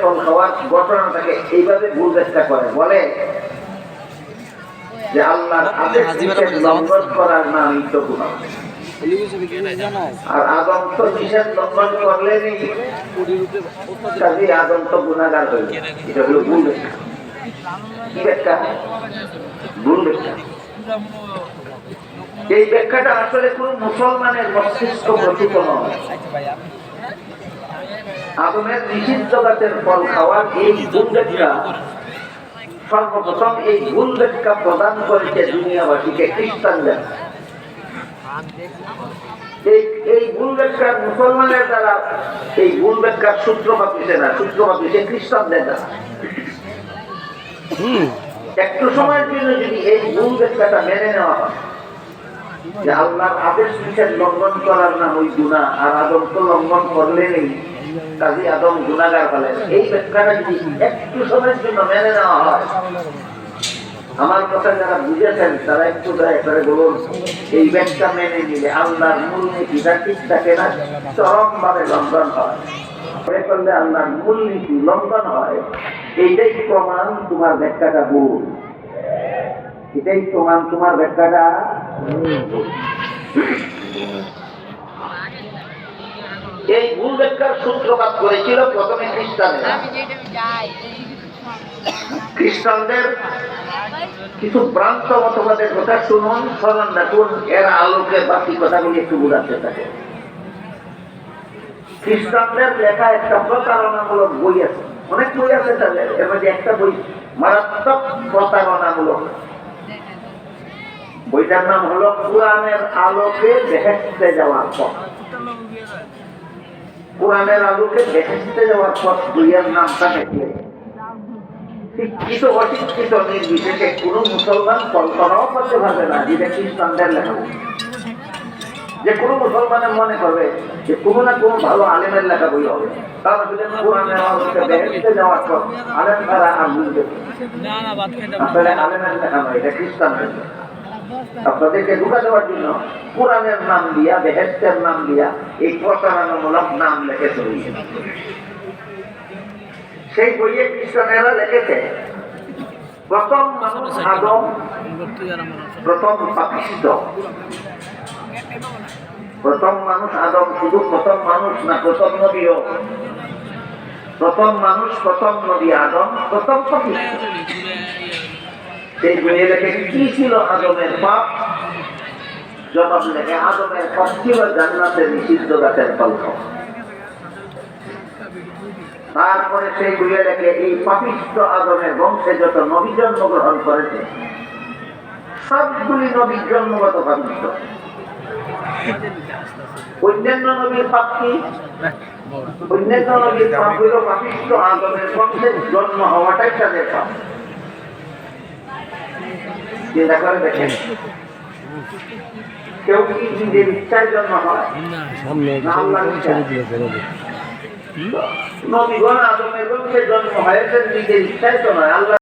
ফল খাওয়ার ঘটনাটাকে এইভাবে ভুল ব্যাখ্যা করে। বলে যে আল্লাহর লঙ্ঘন করার নামই তো আর আদম তো নিষেধ লঙ্ঘন করলেনই কাজে আদম তো গুণাগার হইল। এটা হলো ভুল কি ব্যাখ্যা? ভুল ব্যাখ্যা। এই ব্যাখ্যাটা আসলে কোন মুসলমানের মস্তিষ্ক নয়। আদমের নিষিদ্ধ গাছের ফল খাওয়ার এই ভুল সর্বপ্রথম এই ভুল ব্যাখ্যা প্রদান করেছে দুনিয়াবাসীকে খ্রিস্টানরা এই এই ভুল মুসলমানের দ্বারা এই ভুল ব্যাখ্যার সূত্রপাত হয়েছে না সূত্রপাত হয়েছে খ্রিস্টানদের দ্বারা। একটু সময়ের জন্য যদি এই ভুল ব্যাখ্যাটা মেনে নেওয়া হয় যে আল্লাহর আদেশ লঙ্ঘন করার নাম ওই গুণা আর আদম তো লঙ্ঘন করলেনই কাজী আদম গুণাগার হলেন এই ব্যাখ্যাটা যদি একটু সময়ের জন্য মেনে নেওয়া হয়, আমার কথা যারা বুঝেছেন, তারা একটু দয়া করে বলুন, এই ব্যাখ্যা মেনে নিলে আল্লাহর মূল ঠিক থাকে না? চরম ভাবে লঙ্ঘন হয়। করলে আল্লাহর মূল নীতি লঙ্ঘন হয়। এইটাই প্রমাণ তোমার ব্যাখ্যাটা ভুল। এটাই প্রমাণ তোমার ব্যাখ্যাটা এই ভুল ব্যাখ্যার সূত্রপাত করেছিল প্রথমে খ্রিস্টানেরা। খ্রিস্টানদের কিছু ভ্রান্ত মতবাদের কথা শুনুন স্মরণ রাখুন এর আলোকে বাকি কথাগুলি একটু বুঝাতে থাকে। খ্রিস্টানদের লেখা একটা প্রতারণামূলক বই আছে। অনেক বই আছে তাদের এর মধ্যে একটা বই মারাত্মক প্রতারণামূলক। বইটার নাম হলো কোরআনের আলোকে বেহেস্তে যাওয়ার পথ। কোরআনের আলোকে বেহেস্তে যাওয়ার পথ বইয়ের নামটা দেখলে। শিক্ষিত অশিক্ষিত নির্বিশেষে কোন মুসলমান কল্পনাও করতে পারবে না যেটা খ্রিস্টানদের লেখা। যে কোনো মুসলমানের মনে করবে যে কোনো না কোনো ভালো আলেমের লেখা বই হবে। কারণ যদি কোরআনের আলোকে বেহেস্তে যাওয়ার পর আলেম তারা আর বুঝবে আসলে আলেমের লেখা নয় এটা খ্রিস্টানদের লেখা। আপনাদেরকে ঢুকা দেওয়ার জন্য কোরআনের নাম দিয়া বেহেস্তের নাম দিয়া, এই প্রতারণামূলক নাম লেখে চলেছে সেই বইয়ে খ্রিস্টানেরা লিখেছে, প্রথম মানুষ আদম, প্রথম পাপিষ্ট। প্রথম মানুষ আদম শুধু প্রথম মানুষ না, প্রথম নবীও। প্রথম মানুষ, প্রথম নবী আদম, প্রথম পাপিষ্ট। সেই বইয়ে কি ছিল আদমের পাপ? জবাব লেখে আদমের পাপ ছিল জান্নাতে নিষিদ্ধ গাছের ফল তারপরে সেই বইয়ে লেখে এই পাপিষ্ট আদমের বংশে যত নবী জন্মগ্রহণ করেছে, সবগুলি নবীর জন্মগত পাপিষ্ট। অন্যান্য নবীর পাপ কি? অন্যান্য নবীর পাপ হইল পাপিষ্ট আদমের বংশে জন্ম হওয়াটাই তাদের পাপ। চিন্তা করে দেখেন কেউ কি নিজের ইচ্ছার জন্ম হয়? সামনে নবীগণ আদমের জন্ম হয়েছে নিজের ইচ্ছায় তো নয় আল্লাহ